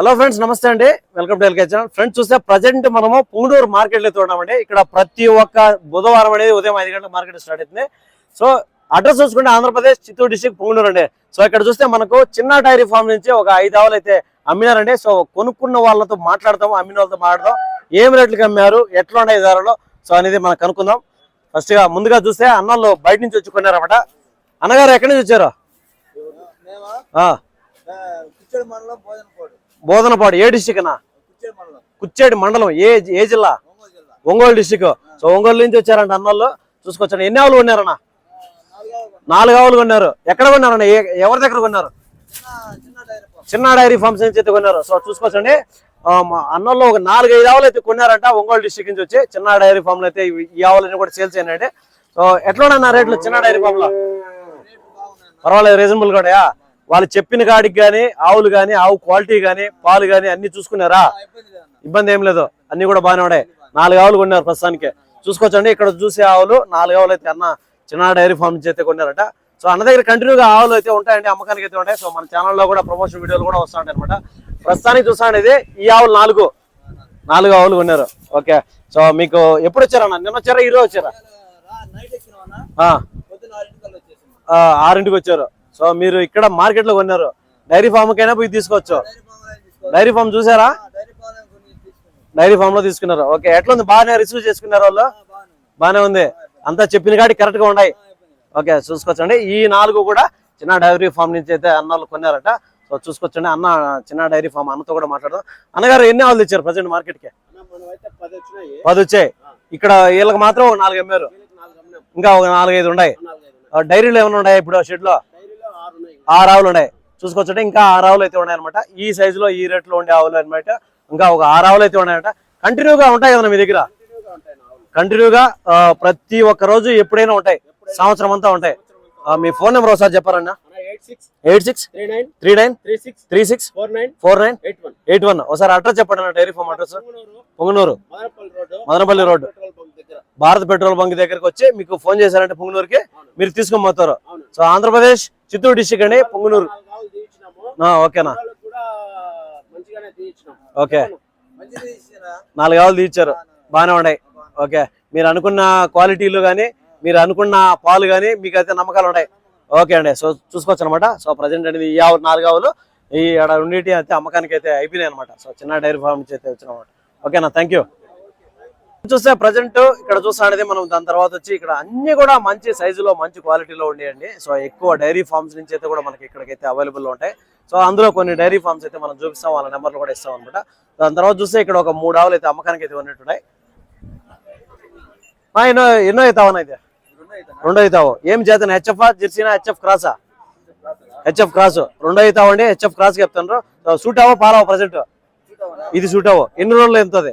Hello friends నమస్తే అండి. Welcome to LK channel. Friends చూస్తే ప్రజెంట్ మనము పుంగనూరు మార్కెట్లో ఉన్నామండి. ఇక్కడ ప్రతి ఒక్క బుధవారం అనేది ఉదయం ఐదు గంటలకు మార్కెట్ స్టార్ట్ అవుతుంది. సో అడ్రస్ చూసుకుంటే ఆంధ్రప్రదేశ్ చిత్తూరు డిస్టిక్ పుంగనూరు అండి. సో ఇక్కడ చూస్తే మనకు చిన్న డైరీ ఫామ్ నుంచి ఒక ఐదు ఆవులు అయితే అమ్మినారండి. సో కొనుక్కున్న వాళ్ళతో మాట్లాడతాము అమ్మిన వాళ్ళతో మాట్లాడదాం ఏం రేట్లకి అమ్మారు ఎట్లా ఉన్నాయి ధరలు? సో అనేది మనం కనుక్కుందాం. ఫస్ట్గా ముందుగా చూస్తే అన్నోళ్ళు బయట నుంచి వచ్చి కొన్నారన్నమాట. అన్నగారు ఎక్కడి నుంచి వచ్చారు? బోధనపాడు ఏ డిస్టిక్ అన్నా? కుచ్చేడు మండలం ఏ ఏ జిల్లా? ఒంగోలు డిస్టిక్ సో ఒంగోలు నుంచి వచ్చారంట అన్నోళ్ళు. చూసుకొచ్చాను ఎన్ని ఆవులు కొన్నారన్న? నాలుగు ఆవులు కొన్నారు. ఎక్కడ కొన్నారన్న? ఏ- ఎవరి దగ్గర కొన్నారు? చిన్న డైరీ ఫార్మ్స్ నుంచి అయితే కొన్నారు. సో చూసుకోవచ్చండి. ఆ, అన్నోళ్ళు ఒక నాలుగు ఐదు ఆవులు అయితే కొన్నారంట ఒంగోలు డిస్టిక్ నుంచి వచ్చి. చిన్న డైరీ ఫామ్లు అయితే ఈ ఆవులన్నీ కూడా సేల్స్ అయినాయండి సో ఎట్లా ఉన్నాయి రేట్లు చిన్న డైరీ ఫామ్లో పర్వాలేదు రీజనబుల్ కూడా వాళ్ళు చెప్పిన కాడికి గానీ ఆవులు గానీ ఆవు క్వాలిటీ గానీ పాలు గానీ అన్ని చూసుకున్నారా? ఇబ్బంది ఏం లేదు. అన్ని కూడా బాగానే ఉన్నాయి. నాలుగు ఆవులు కొన్నారు ప్రస్తుతానికి. చూసుకోవచ్చండి ఇక్కడ చూసే ఆవులు నాలుగు ఆవులు అయితే అన్న చిన్న డైరీ ఫామ్ నుంచి అయితే కొన్నారట. సో అన్న దగ్గర కంటిన్యూగా ఆవులు అయితే ఉంటాయండి అమ్మకానికి అయితే ఉంటాయి. సో మన ఛానల్లో కూడా ప్రమోషన్ వీడియోలు కూడా వస్తుంటాయి అనమాట ప్రస్తుతానికి ఇది ఈ ఆవులు నాలుగు. నాలుగు ఆవులు కొన్నారు. ఓకే. సో మీకు ఎప్పుడు వచ్చారన్న నిన్న వచ్చారా? ఈ రోజు వచ్చారా? ఆరింటికి వచ్చారు. సో మీరు ఇక్కడ మార్కెట్లో కొన్నారు. డైరీ ఫామ్ కైనా పోయి తీసుకోవచ్చు. డైరీ ఫామ్ చూసారా? డైరీ ఫామ్లో తీసుకున్నారు. ఓకే ఎట్లా ఉంది? బాగానే రిసీవ్ చేసుకున్నారు వాళ్ళు? బాగానే ఉంది. అంతా చెప్పిన కాడి కరెక్ట్గా ఉన్నాయి. ఓకే చూసుకోవచ్చండి. ఈ నాలుగు కూడా చిన్న డైరీ ఫామ్ నుంచి అయితే అన్నలు కొన్నారట. సో చూసుకోవచ్చండి. అన్న చిన్న డైరీ ఫామ్ అన్నతో కూడా మాట్లాడదాం. అన్నగారు ఎన్ని ఆవులు తెచ్చారు ప్రజెంట్ మార్కెట్కి? పది వచ్చాయి. ఇక్కడ వీళ్ళకి మాత్రం నాలుగు అమ్మారు. ఇంకా ఒక నాలుగైదు ఉన్నాయి. డైరీలు ఏమైనా ఉన్నాయి ఇప్పుడు షెడ్లో? ఆరు ఆవులు ఉన్నాయి. చూసుకోవచ్చండి ఇంకా ఆరు ఆవులు అయితే ఉన్నాయి అనమాట ఈ సైజు లో ఈ రేట్లో ఉండే ఆవులు అనమాట ఇంకా ఒక ఆరు ఆవులు అయితే ఉన్నాయట కంటిన్యూగా ఉంటాయి కదా మీ దగ్గర? కంటిన్యూగా ప్రతి ఒక్క రోజు ఎప్పుడైనా ఉంటాయి. సంవత్సరం అంతా ఉంటాయి. మీ ఫోన్ నెంబర్ ఒకసారి చెప్పారన్నా? Eight six three nine three six three six four nine four nine eight one eight one ఒకసారి అడ్రస్ చెప్పండి అన్న dairy farm address Punganur Madanapalle దగ్గర. భారత్ పెట్రోల్ బంక్ దగ్గరకు వచ్చి మీకు ఫోన్ చేశారంటే పొంగనూరుకి మీరు తీసుకొని పోతారు. అవును. సో ఆంధ్రప్రదేశ్ చిత్తూరు డిస్టిక్ అండి పొంగనూరు. ఓకేనా. ఓకే. నాలుగు ఆవులు తీర్చారు బాగానే ఉన్నాయి. ఓకే. మీరు అనుకున్న క్వాలిటీలు కానీ మీరు అనుకున్న పాలు కానీ మీకు అయితే నమ్మకాలు ఉన్నాయి. ఓకే అండి. సో చూసుకోవచ్చు అనమాట సో ప్రజెంట్ అనేది ఈ ఆవు నాలుగు ఆవులు ఈ ఆడ ఉండేటి అయితే అమ్మకానికి అయితే అయిపోయినాయి అనమాట సో చిన్న డైరీ ఫార్మ్ నుంచి అయితే వచ్చినమాట. ఓకేనా. Thank you. చూస్తే ప్రజెంట్ ఇక్కడ చూస్తా అనేది మనం దాని తర్వాత వచ్చి ఇక్కడ అన్ని కూడా మంచి సైజులో మంచి క్వాలిటీలో ఉండేయండి. సో ఎక్కువ డైరీ ఫార్మ్స్ నుంచి అయితే కూడా మనకి ఇక్కడికైతే అవైలబుల్ ఉంటాయి. సో అందులో కొన్ని డైరీ ఫార్మ్స్ అయితే మనం చూపిస్తాం వాళ్ళ నెంబర్లు కూడా ఇస్తాం అనమాట దాని తర్వాత చూస్తే ఇక్కడ ఒక మూడు ఆవులు అయితే అమ్మకానికి అయితే ఉన్నట్టున్నాయి. ఆ, ఎన్నో ఎన్నో అవుతావన్నా అయితే? రెండో అవుతావు ఏం చేతన హెచ్ఎఫ్ జెర్సీనా హెచ్ఎఫ్ క్రాసా హెచ్ఎఫ్ క్రాస్ రెండో అవుతావు అండి. హెచ్ఎఫ్ క్రాస్ చెప్తాను సూట్ అవో పారావో ప్రజెంట్ ఇది సూట్ అవో ఎన్ని రోజులు ఎంతది?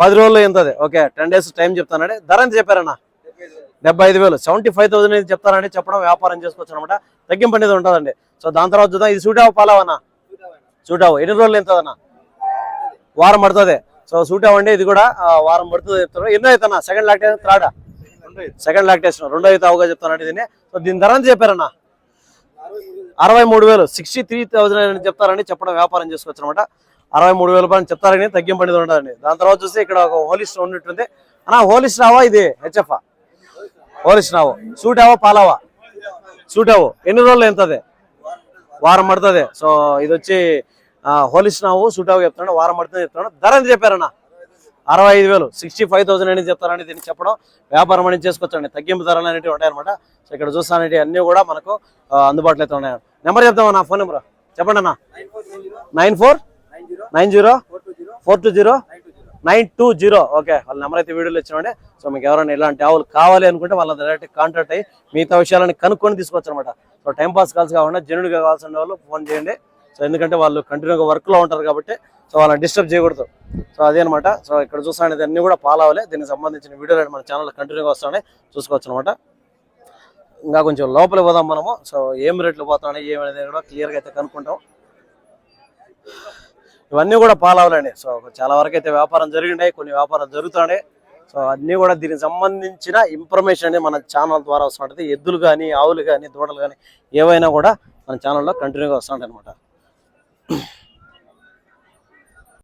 పది రోజులు ఎంతది ఓకే టెన్ డేస్ టైం చెప్తానండి. ధర ఎంత చెప్పారన్నా? డెబ్బై ఐదు వేలు. సెవెంటీ ఫైవ్ థౌసండ్ అనేది చెప్తారండి చెప్పడం వ్యాపారం చేసుకోవచ్చు అనమాట తగ్గింపు అనేది ఉంటుందండి. సో దాని తర్వాత చూద్దాం. ఇది సూటావు పాలావన్నా సూటావు ఎన్ని రోజులు ఎంతదన్నా వారం పడుతుంది. సో సూటావు అండి ఇది కూడా వారం పడుతుంది చెప్తాను ఎన్నో అవుతానా సెకండ్ లాక్టేషన్ థర్డా సెకండ్ లాక్టేషన్ రెండో అయితే అవగా చెప్తానండి దీన్ని. సో దీని ధర ఎంత చెప్పారన్నా? అరవై మూడు వేలు. సిక్స్టీ త్రీ థౌసండ్ అని చెప్తారని చెప్పడం వ్యాపారం చేసుకోవచ్చు అనమాట అరవై మూడు వేలు రూపాయలు చెప్తారని తగ్గింపు అనేది ఉండదండి దాని తర్వాత చూస్తే ఇక్కడ ఒక హోలిస్ట్ ఉన్నట్టుంది. అన్నా హోలిస్ట్ రావా ఇది? హెచ్ఎఫ్ హోలిస్ట్ రావు. సూట్ పాలావా పాలవా ఎన్ని రోజులు ఎంతది? వారం పడుతుంది. సో ఇది వచ్చి హోలిస్ట్ నావు సూటావు చెప్తున్నాడు వారం పడుతుంది చెప్తున్నాడు. ధర ఎంత చెప్పారన్నా? అరవై ఐదు వేలు. సిక్స్టీ ఫైవ్ థౌసండ్ అనేది చెప్తారని దీన్ని చెప్పడం. వ్యాపారం అనేది చేసుకోవచ్చండి తగ్గింపు ధరలు అనేవి ఉంటాయన్నమాట. సో ఇక్కడ చూస్తానంటే అన్నీ కూడా మనకు అందుబాటులో అయితే ఉన్నాయి. నెంబర్ చెప్తామన్నా ఫోన్ నెంబర్? చెప్పండి అన్న nine four nine zero? Four two zero. Nine two zero. Okay వాళ్ళ నెంబర్ అయితే వీడియోలో ఇచ్చినండి సో మీకు ఎవరైనా ఇలాంటి ఆవులు కావాలి అనుకుంటే వాళ్ళ డైరెక్ట్ కాంటాక్ట్ అయ్యి మిగతా విషయాలను కనుక్కొని తీసుకోవచ్చు అనమాట సో టైం పాస్ కాల్స్ కాకుండా జెన్యున్గా కావాల్సిన వాళ్ళు ఫోన్ చేయండి. సో ఎందుకంటే వాళ్ళు కంటిన్యూగా వర్క్లో ఉంటారు కాబట్టి సో వాళ్ళని డిస్టర్బ్ చేయకూడదు. సో అదే అనమాట. సో ఇక్కడ చూస్తాను అన్ని కూడా పాలవలే దీనికి సంబంధించిన వీడియోలు మన ఛానల్ కంటిన్యూగా వస్తాయి చూసుకోవచ్చు అనమాట ఇంకా కొంచెం లోపలికి పోదాం మనము. సో ఏం రేట్లు పోతున్నాయి ఏమనేది కూడా క్లియర్గా అయితే కనుక్కుంటాం. ఇవన్నీ కూడా పాలవలండి సో చాలా వరకు అయితే వ్యాపారం జరిగినాయి కొన్ని వ్యాపారాలు జరుగుతున్నాయి సో అన్నీ కూడా దీనికి సంబంధించిన ఇన్ఫర్మేషన్ అనేది మన ఛానల్ ద్వారా వస్తుంటుంది ఎద్దులు కానీ ఆవులు కానీ దూడలు కానీ ఏవైనా కూడా మన ఛానల్లో కంటిన్యూగా వస్తుంటాయి అనమాట